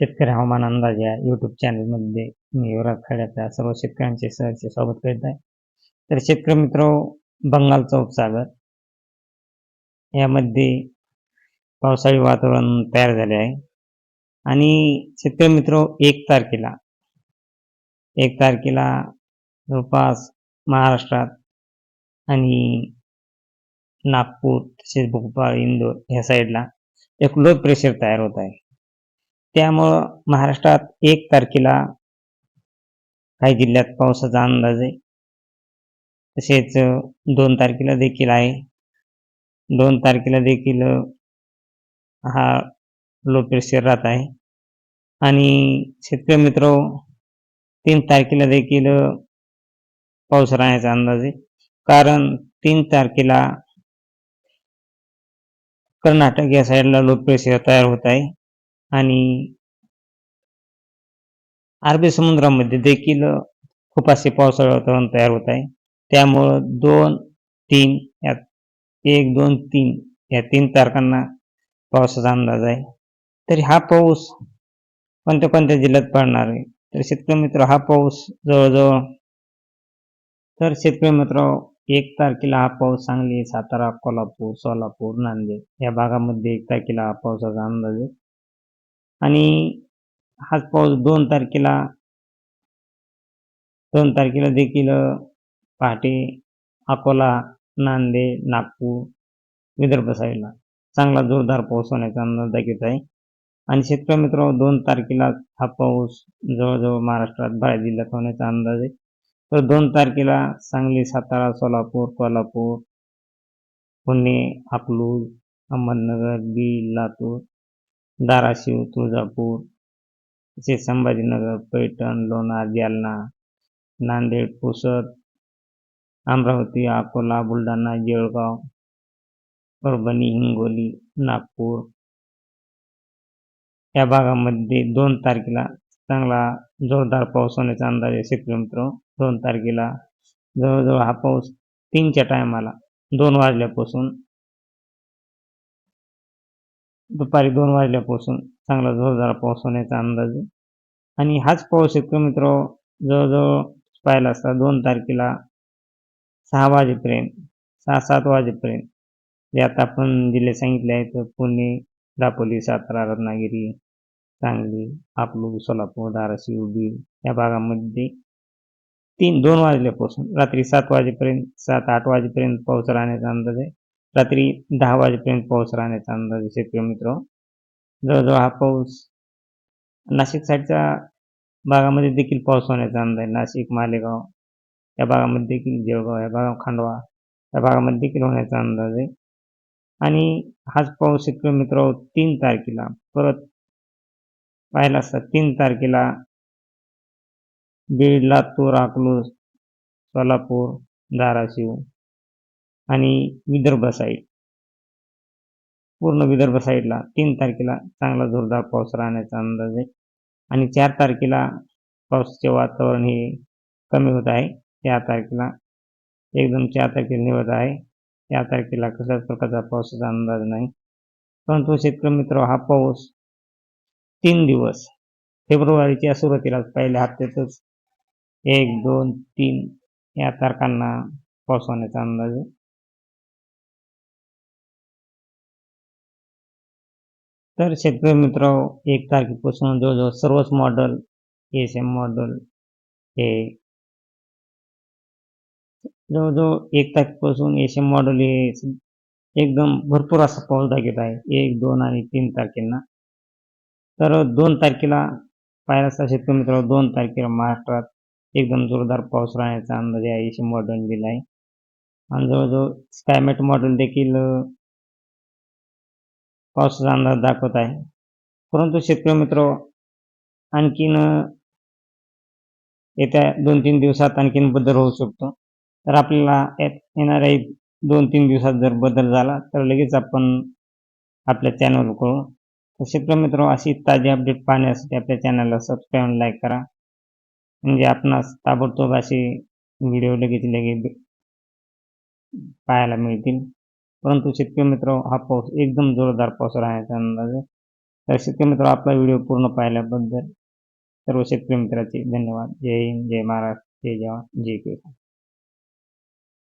शेतकरी हवामान अंदाज या युट्यूब चॅनलमध्ये मी युवराज खड्याच्या सर्व शेतकऱ्यांचे सहर्ष स्वागत करीत आहे. तर शेतकरी मित्र बंगालचा उपसागर यामध्ये पावसाळी वातावरण तयार झाले आहे. आणि शेतकरी मित्र एक तारखेला एक तारखेला जवळपास महाराष्ट्रात आणि नागपूर तसेच भोपाळ इंदोर ह्या साईडला एक लो प्रेशर तयार होत आहे. त्यामुळं महाराष्ट्रात एक तारखेला काही जिल्ह्यात पावसाचा अंदाज आहे. तसेच दोन तारखेला देखील आहे. दोन तारखेला देखील हा लो प्रेशर राहत आहे. आणि शेतकरी मित्र तीन तारखेला देखील पाऊस राहण्याचा अंदाज आहे. कारण तीन तारखेला कर्नाटक या साईडला लो प्रेशर तयार होत आहे. आणि अरबी समुद्रामध्ये देखील खूप असे पावसाळा वातावरण तयार होत आहे. त्यामुळं दोन तीन या एक दोन तीन या तीन तारखांना पावसाचा अंदाज आहे. तरी हा पाऊस कोणत्या कोणत्या जिल्ह्यात पडणार आहे? तर शेतकरी मित्र हा पाऊस जवळजवळ तर शेतकरी मित्र एक तारखेला हा पाऊस सांगली सातारा कोल्हापूर सोलापूर नांदेड या भागामध्ये एक तारखेला हा पावसाचा अंदाज आहे. आणि हाच पाऊस दोन तारखेला दोन तारखेला देखील पहाटे अकोला नांदेड नागपूर विदर्भ साईडला चांगला जोरदार पाऊस होण्याचा अंदाज दाखवत आहे. आणि शेतकरी मित्र दोन तारखेला हा पाऊस जवळजवळ महाराष्ट्रात बाहेर जिल्ह्यात होण्याचा अंदाज आहे. तर दोन तारखेला सांगली सातारा सोलापूर कोल्हापूर पुणे अकलूज अहमदनगर बीड लातूर धाराशिव तुळजापूर तसेच संभाजीनगर पैठण लोणार जालना नांदेड पुसद अमरावती अकोला बुलढाणा जळगाव परभणी हिंगोली नागपूर. या भागामध्ये दोन तारखेला चांगला जोरदार पाऊस होण्याचा अंदाज आहे शेतकरी मित्र. दोन तारखेला जवळजवळ हा पाऊस तीनच्या टायमाला दोन वाजल्यापासून दुपारी दोन वाजल्यापासून चांगला जोरदार पाऊस होण्याचा अंदाज आहे. आणि हाच पाऊस शेतकरी मित्र जवळजवळ पाहिला असता दोन तारखेला सहा वाजेपर्यंत सहा सात वाजेपर्यंत जे आता आपण जिल्हे सांगितले आहेत पुणे दापोली सातारा रत्नागिरी सांगली आपलू सोलापूर धाराशिव बीड या भागामध्ये तीन दोन वाजल्यापासून रात्री सात वाजेपर्यंत सात आठ वाजेपर्यंत पाऊस राहण्याचा अंदाज आहे. रात्री दहा वाजेपर्यंत पाऊस राहण्याचा अंदाज आहे शेतकरी मित्र. जवळजवळ हा पाऊस नाशिक साईडच्या भागामध्ये देखील पाऊस होण्याचा अंदाज आहे. नाशिक मालेगाव या भागामध्ये देखील जळगाव या भागा खांडवा या भागामध्ये देखील होण्याचा अंदाज आहे. आणि हाच पाऊस शेतकरी मित्र तीन तारखेला परत पाहिला असता तीन तारखेला बीड लातूर अकलूज सोलापूर धाराशिव आणि विदर्भ साईड पूर्ण विदर्भ साईडला तीन तारखेला चांगला जोरदार पाऊस राहण्याचा अंदाज आहे. आणि चार तारखेला पावसाचे वातावरण हे कमी होत आहे. चार तारखेला एकदम चार तारखेला निवत आहे. त्या तारखेला कशाच प्रकारचा पावसाचा अंदाज नाही. परंतु शेतकरी मित्र हा पाऊस तीन दिवस फेब्रुवारीच्या सुरुवातीला पहिल्या हप्त्यातच एक दोन तीन या तारखांना पाऊस होण्याचा अंदाज आहे. तर शेतकरी मित्र एक तारखेपासून जवळजवळ सर्वच मॉडेल एस एम मॉडेल हे जवळजवळ एक तारखेपासून एस एम मॉडेल हे एकदम भरपूर असा पाऊस दाखवत आहे. एक दोन आणि तीन तारखेंना. तर दोन तारखेला पाहिला असता शेतकरी मित्र दोन तारखेला महाराष्ट्रात एकदम जोरदार पाऊस राहण्याचा अंदाज आहे एस एम मॉडेल दिला आहे आणि जवळजवळ स्कायमेट मॉडेल देखील पावसाचा अंदाज दाखवत आहे. परंतु शेतकरी मित्र आणखीन येत्या दोन तीन दिवसात आणखीन बदल होऊ शकतो. तर आपल्याला येणाऱ्या दोन तीन दिवसात जर बदल झाला तर लगेच आपण आपल्या चॅनल कळू. तर शेतकरी मित्र अशी ताजी अपडेट पाहण्यासाठी आपल्या चॅनलला सबस्क्राईब लाईक करा. म्हणजे आपणास ताबडतोब असे व्हिडिओ लगेच लगेच पाहायला मिळतील. परंतु शेतकरी मित्र हा पाऊस एकदम जोरदार पाऊस राहण्याचा अंदाज आहे. तर शेतकरी मित्र आपला व्हिडिओ पूर्ण पाहिल्याबद्दल सर्व शेतकरी मित्राचे धन्यवाद. जय हिंद जय महाराष्ट्र जय जवान जय किसान.